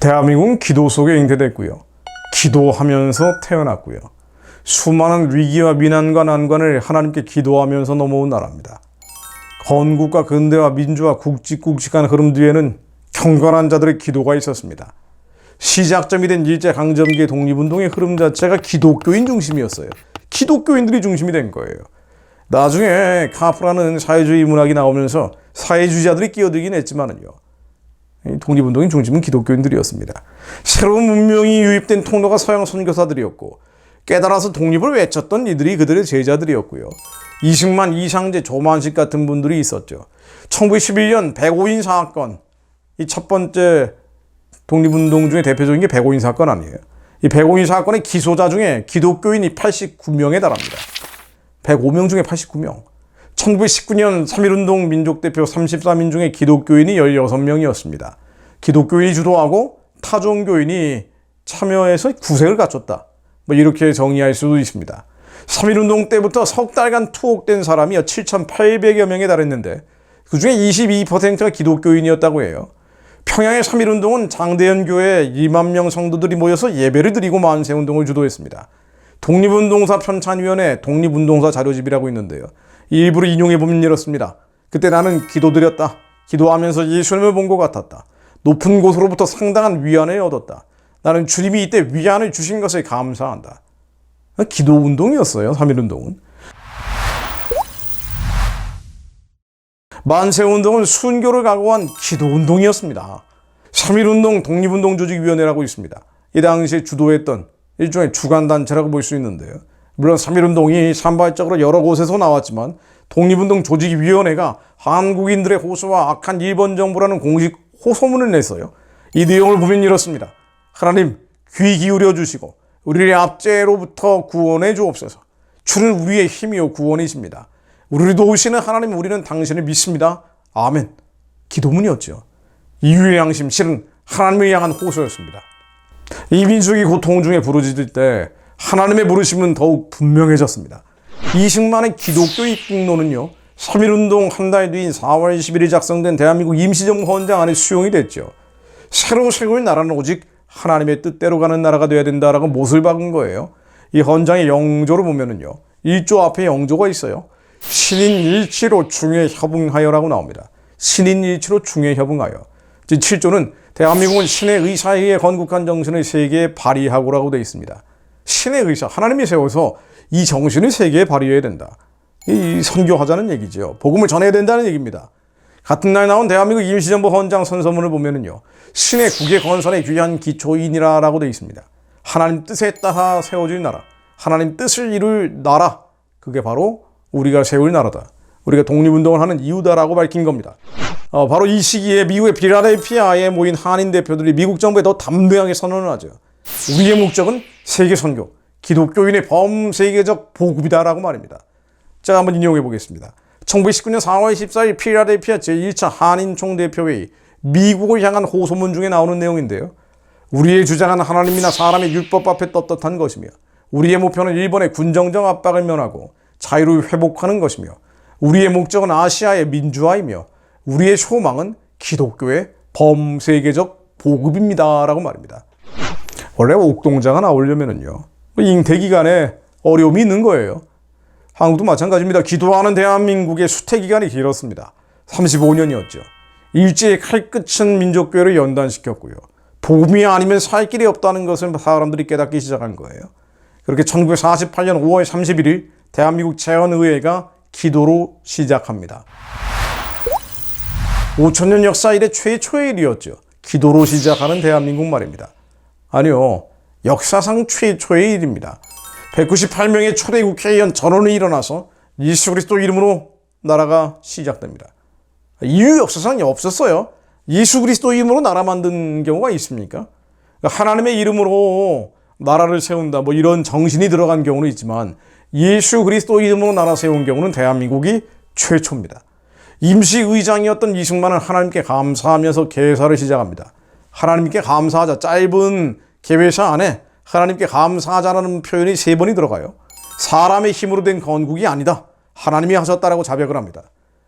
대한민국은 기도 속에 잉태됐고요. 기도하면서 태어났고요. 수많은 위기와 미난과 난관을 하나님께 기도하면서 넘어온 나라입니다. 건국과 근대화 민주화 굵직굵직한 흐름 뒤에는 경건한 자들의 기도가 있었습니다. 시작점이 된 일제강점기의 독립운동의 흐름 자체가 기독교인 중심이었어요. 기독교인들이 중심이 된 거예요. 나중에 카프라는 사회주의 문학이 나오면서 사회주의자들이 끼어들긴 했지만은요. 이 독립운동의 중심은 기독교인들이었습니다. 새로운 문명이 유입된 통로가 서양 선교사들이었고 깨달아서 독립을 외쳤던 이들이 그들의 제자들이었고요. 이승만, 이상재, 조만식 같은 분들이 있었죠. 1911년 105인 사건, 이 첫 번째 독립운동 중에 대표적인 게 105인 사건 아니에요. 이 105인 사건의 기소자 중에 기독교인이 89명에 달합니다. 105명 중에 89명. 1919년 3.1운동 민족대표 34민 중에 기독교인이 16명이었습니다. 기독교인이 주도하고 타종교인이 참여해서 구색을 갖췄다. 뭐 이렇게 정의할 수도 있습니다. 3.1운동 때부터 석 달간 투옥된 사람이 7,800여 명에 달했는데 그 중에 22%가 기독교인이었다고 해요. 평양의 3.1운동은 장대현 교회 2만 명 성도들이 모여서 예배를 드리고 만세운동을 주도했습니다. 독립운동사 편찬위원회 독립운동사 자료집이라고 있는데요. 일부러 인용해보면 이렇습니다. 그때 나는 기도드렸다. 기도하면서 예수님을 본 것 같았다. 높은 곳으로부터 상당한 위안을 얻었다. 나는 주님이 이때 위안을 주신 것을 감사한다. 기도 운동이었어요. 3.1운동은. 만세 운동은 순교를 각오한 기도 운동이었습니다. 3.1운동 독립운동조직위원회라고 있습니다. 이 당시에 주도했던 일종의 주간단체라고 볼 수 있는데요. 물론 3.1운동이 산발적으로 여러 곳에서 나왔지만 독립운동 조직위원회가 한국인들의 호소와 악한 일본 정부라는 공식 호소문을 냈어요. 이 내용을 보면 이렇습니다. 하나님 귀 기울여 주시고 우리의 압제로부터 구원해 주옵소서. 주는 우리의 힘이요 구원이십니다. 우리를 도우시는 하나님 우리는 당신을 믿습니다. 아멘. 기도문이었죠. 이유의 양심 실은 하나님을 향한 호소였습니다. 이 민족이 고통 중에 부르짖을 때 하나님의 부르심은 더욱 분명해졌습니다. 이승만의 기독교 입국론은요. 3.1운동 한 달 뒤인 4월 10일에 작성된 대한민국 임시정부 헌장 안에 수용이 됐죠. 새로 세울 나라는 오직 하나님의 뜻대로 가는 나라가 돼야 된다라고 못을 박은 거예요. 이 헌장의 영조를 보면은요. 1조 앞에 영조가 있어요. 신인 일치로 중에 협응하여라고 나옵니다. 신인 일치로 중에 협응하여. 7조는 대한민국은 신의 의사에 의해 건국한 정신을 세계에 발휘하고라고 되어 있습니다. 신의 의사, 하나님이 세워서 이 정신을 세계에 발휘해야 된다. 이 선교하자는 얘기죠. 복음을 전해야 된다는 얘기입니다. 같은 날 나온 대한민국 임시정부 헌장 선서문을 보면은요. 신의 국의 건설의 귀한 기초인이라라고 되어 있습니다. 하나님 뜻에 따라 세워질 나라, 하나님 뜻을 이룰 나라, 그게 바로 우리가 세울 나라다. 우리가 독립운동을 하는 이유다라고 밝힌 겁니다. 어, 바로 이 시기에 미국의 비라델피아에 모인 한인 대표들이 미국 정부에 더 담대하게 선언을 하죠. 우리의 목적은 세계 선교, 기독교인의 범세계적 보급이다라고 말입니다. 제가 한번 인용해 보겠습니다. 1919년 4월 14일 피라델피아 제1차 한인 총대표회의 미국을 향한 호소문 중에 나오는 내용인데요. 우리의 주장은 하나님이나 사람의 율법 앞에 떳떳한 것이며 우리의 목표는 일본의 군정정 압박을 면하고 자유를 회복하는 것이며 우리의 목적은 아시아의 민주화이며 우리의 소망은 기독교의 범세계적 보급입니다 라고 말입니다. 원래 옥동자가 나오려면은요 잉태 기간에 어려움이 있는 거예요. 한국도 마찬가지입니다. 기도하는 대한민국의 수태 기간이 길었습니다. 35년이었죠. 일제의 칼끝은 민족교회를 연단시켰고요. 복음이 아니면 살 길이 없다는 것을 사람들이 깨닫기 시작한 거예요. 그렇게 1948년 5월 31일 대한민국 재헌의회가 기도로 시작합니다. 5천년 역사 이래 최초의 일이었죠. 기도로 시작하는 대한민국 말입니다. 아니요. 역사상 최초의 일입니다. 198명의 초대 국회의원 전원이 일어나서 예수 그리스도 이름으로 나라가 시작됩니다. 이유 역사상 없었어요. 예수 그리스도 이름으로 나라 만든 경우가 있습니까? 그러니까 하나님의 이름으로 나라를 세운다 뭐 이런 정신이 들어간 경우는 있지만 예수 그리스도 이름으로 나라 세운 경우는 대한민국이 최초입니다. 임시 의장이었던 이승만은 하나님께 감사하면서 개사를 시작합니다. 하나님께 감사하자 짧은 개회사 안에 하나님께 감사하자라는 표현이 세 번이 들어가요. 사람의 힘으로 된 건국이 아니다. 하나님이 하셨다라고 자백을 합니다.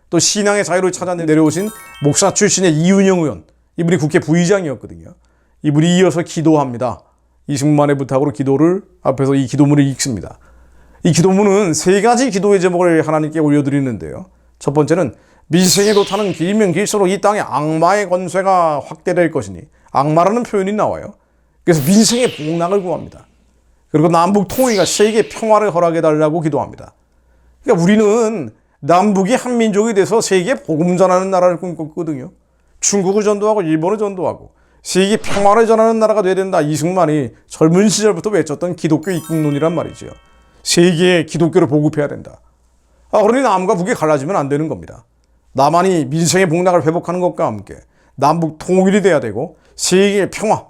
또 신앙의 자유를 찾아 내려오신 목사 출신의 이윤영 의원 이분이 국회 부의장이었거든요. 이분이 이어서 기도합니다. 이승만의 부탁으로 기도를 앞에서 이 기도문을 읽습니다. 이 기도문은 세 가지 기도의 제목을 하나님께 올려드리는데요. 첫 번째는 민생의 도타는 길면 길수록 이 땅에 악마의 권세가 확대될 것이니 악마라는 표현이 나와요. 그래서 민생의 복락을 구합니다. 그리고 남북 통일과 세계 평화를 허락해 달라고 기도합니다. 그러니까 우리는 남북이 한민족이 돼서 세계에 복음 전하는 나라를 꿈꿨거든요. 중국을 전도하고 일본을 전도하고 세계 평화를 전하는 나라가 돼야 된다. 이승만이 젊은 시절부터 외쳤던 기독교 입국론이란 말이죠. 세계에 기독교를 보급해야 된다. 아, 그러니 남과 북이 갈라지면 안 되는 겁니다. 남한이 민생의 복락을 회복하는 것과 함께 남북 통일이 돼야 되고 세계의 평화,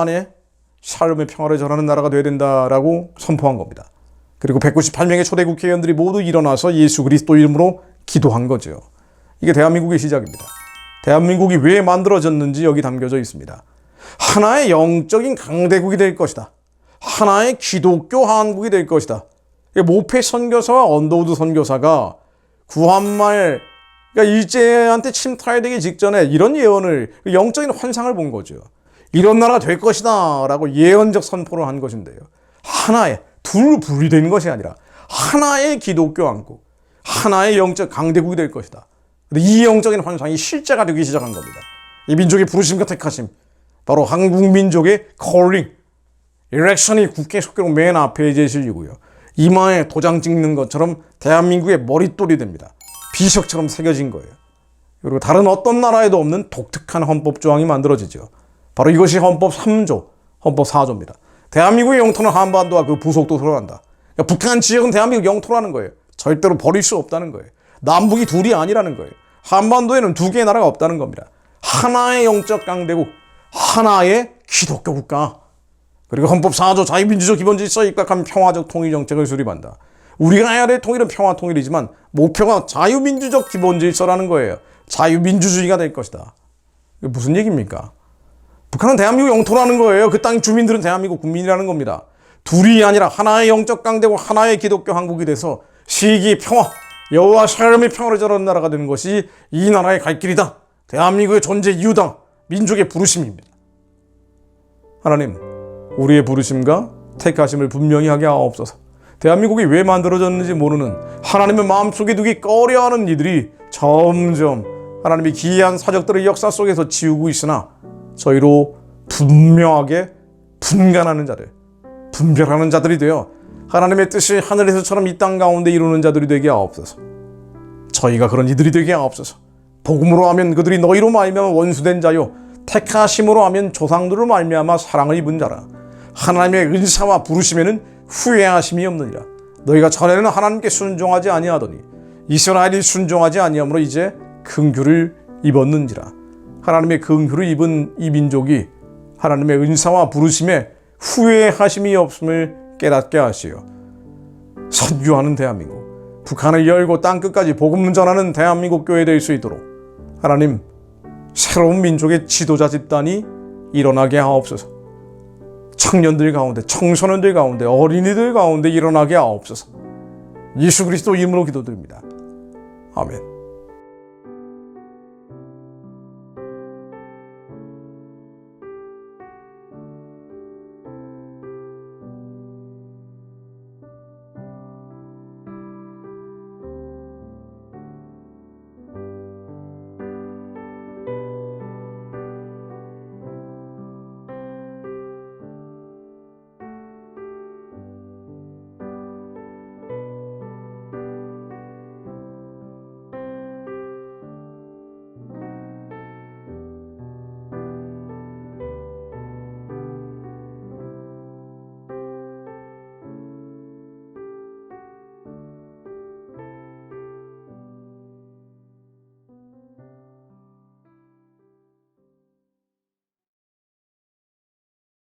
안에 삶의 평화를 전하는 나라가 돼야 된다라고 선포한 겁니다. 그리고 198명의 초대 국회의원들이 모두 일어나서 예수 그리스도 이름으로 기도한 거죠. 이게 대한민국의 시작입니다. 대한민국이 왜 만들어졌는지 여기 담겨져 있습니다. 하나의 영적인 강대국이 될 것이다. 하나의 기독교 한국이 될 것이다. 모페 선교사와 언더우드 선교사가 구한말 그러니까 일제한테 침탈되기 직전에 이런 예언을 영적인 환상을 본 거죠. 이런 나라가 될 것이다 라고 예언적 선포를 한 것인데요. 하나의 둘 분리된 것이 아니라 하나의 기독교 왕국, 하나의 영적 강대국이 될 것이다. 이 영적인 환상이 실제가 되기 시작한 겁니다. 이 민족의 부르심과 택하심, 바로 한국 민족의 콜링, 일렉션이 국회 속기록 맨 앞에 제실리고요. 이마에 도장 찍는 것처럼 대한민국의 머릿돌이 됩니다. 비석처럼 새겨진 거예요. 그리고 다른 어떤 나라에도 없는 독특한 헌법 조항이 만들어지죠. 바로 이것이 헌법 3조, 헌법 4조입니다. 대한민국의 영토는 한반도와 그 부속도 들어간다. 그러니까 북한 지역은 대한민국 영토라는 거예요. 절대로 버릴 수 없다는 거예요. 남북이 둘이 아니라는 거예요. 한반도에는 두 개의 나라가 없다는 겁니다. 하나의 영적 강대국, 하나의 기독교 국가. 그리고 헌법 4조 자유민주적 기본질서에 입각한 평화적 통일 정책을 수립한다. 우리가 해야 될 통일은 평화 통일이지만 목표가 자유민주적 기본질서라는 거예요. 자유민주주의가 될 것이다. 이게 무슨 얘기입니까? 북한은 대한민국 영토라는 거예요. 그 땅 주민들은 대한민국 국민이라는 겁니다. 둘이 아니라 하나의 영적 강대국, 하나의 기독교 한국이 돼서 시기 평화, 여호와 샬롬의 평화를 전하는 나라가 되는 것이 이 나라의 갈 길이다. 대한민국의 존재 이유다. 민족의 부르심입니다. 하나님, 우리의 부르심과 택하심을 분명히 하게 하옵소서. 대한민국이 왜 만들어졌는지 모르는 하나님의 마음속에 두기 꺼려하는 이들이 점점 하나님의 기이한 사적들의 역사 속에서 지우고 있으나 저희로 분명하게 분간하는 자들, 분별하는 자들이 되어 하나님의 뜻이 하늘에서처럼 이 땅 가운데 이루는 자들이 되게 하옵소서. 저희가 그런 이들이 되게 하옵소서. 복음으로 하면 그들이 너희로 말미암아 원수된 자요 택하심으로 하면 조상들로 말미암아 사랑을 입은 자라. 하나님의 은사와 부르심에는 후회하심이 없느니라. 너희가 전에는 하나님께 순종하지 아니하더니 이스라엘이 순종하지 아니함으로 이제 긍휼을 입었는지라. 하나님의 긍휼을 입은 이 민족이 하나님의 은사와 부르심에 후회하심이 없음을 깨닫게 하시어 선교하는 대한민국, 북한을 열고 땅 끝까지 복음 전하는 대한민국 교회 될 수 있도록 하나님 새로운 민족의 지도자 집단이 일어나게 하옵소서. 청년들 가운데, 청소년들 가운데, 어린이들 가운데 일어나게 하옵소서. 예수 그리스도 이름으로 기도드립니다. 아멘.